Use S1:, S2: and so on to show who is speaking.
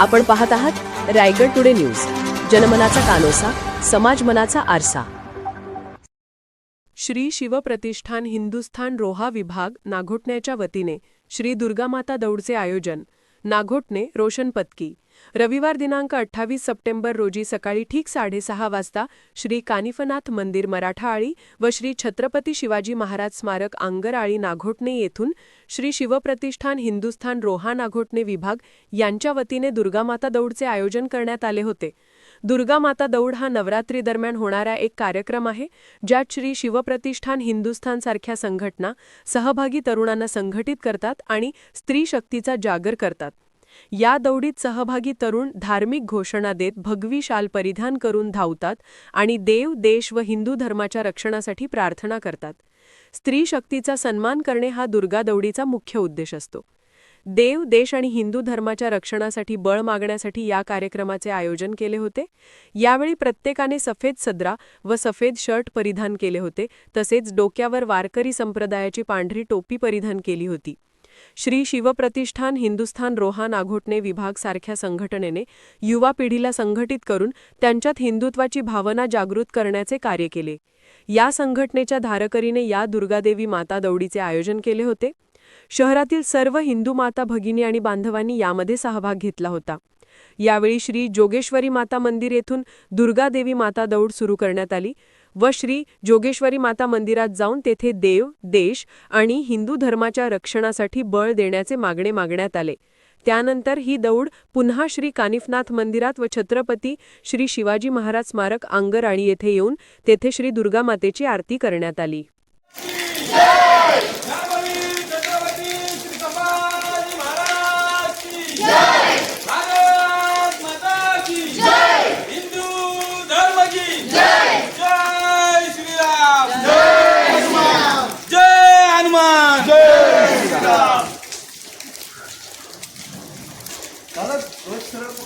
S1: आपण पाहत आहात रायगड टुडे न्यूज. जनमनाचा कानोसा समाज मनाचा आरसा. श्री शिवप्रतिष्ठान हिंदुस्थान रोहा विभाग नाघोटण्याच्या वतीने श्री दुर्गामाता दौडचे आयोजन. नाघोटने रोशन पत्की. रविवार दिनांक अठ्ठावीस सप्टेंबर रोजी सकाळी ठीक साडेसहा वाजता श्री कानिफनाथ मंदिर मराठाआळी व श्री छत्रपती शिवाजी महाराज स्मारक आंगरआळी नाघोटणे येथून श्री शिवप्रतिष्ठान हिंदुस्थान रोहा नाघोटणे विभाग यांच्या वतीने दुर्गामाता दौडचे आयोजन करण्यात आले होते. दुर्गा माता दौड हा नवरात्री दरम्यान होणारा एक कार्यक्रम आहे ज्यात श्री शिवप्रतिष्ठान हिंदुस्थान सारख्या संघटना सहभागी तरुणांना संघटित करतात आणि स्त्री शक्तीचा जागर करतात. या दौडीत सहभागी तरुण धार्मिक घोषणा देत भगवी शाल परिधान करून धावतात आणि देव देश व हिंदू धर्माच्या रक्षणासाठी प्रार्थना करतात. स्त्री शक्तीचा सन्मान करणे हा दुर्गा दौडीचा मुख्य उद्देश असतो. देव देश आणि हिंदू धर्माच्या रक्षणासाठी बळ मागण्यासाठी या कार्यक्रमाचे आयोजन केले होते. यावेळी प्रत्येकाने सफेद सदरा व सफेद शर्ट परिधान केले होते. तसेच डोक्यावर वारकरी संप्रदायाची पांढरी टोपी परिधान केली होती. श्री शिवप्रतिष्ठान हिंदुस्थान रोहा नाघोटणे विभाग सारख्या संघटनेने युवा पिढीला संघटित करून त्यांच्यात हिंदुत्वाची भावना जागृत करण्याचे कार्य केले. या संघटनेच्या धारकरीने या दुर्गादेवी माता दौडीचे आयोजन केले होते. शहरातील सर्व हिंदू माता भगिनी आणि बांधवांनी यामध्ये सहभाग घेतला होता. यावेळी श्री जोगेश्वरी माता मंदिर येथून दुर्गादेवी माता दौड सुरू करण्यात आली व श्री जोगेश्वरी माता मंदिरात जाऊन तेथे देव देश आणि हिंदू धर्माच्या रक्षणासाठी बळ देण्याचे मागणे मागण्यात आले. त्यानंतर ही दौड पुन्हा श्री कानिफनाथ मंदिरात व छत्रपती श्री शिवाजी महाराज स्मारक आंगराणी येथे येऊन तेथे श्री दुर्गामातेची आरती करण्यात आली.
S2: Balık, balık tarafı.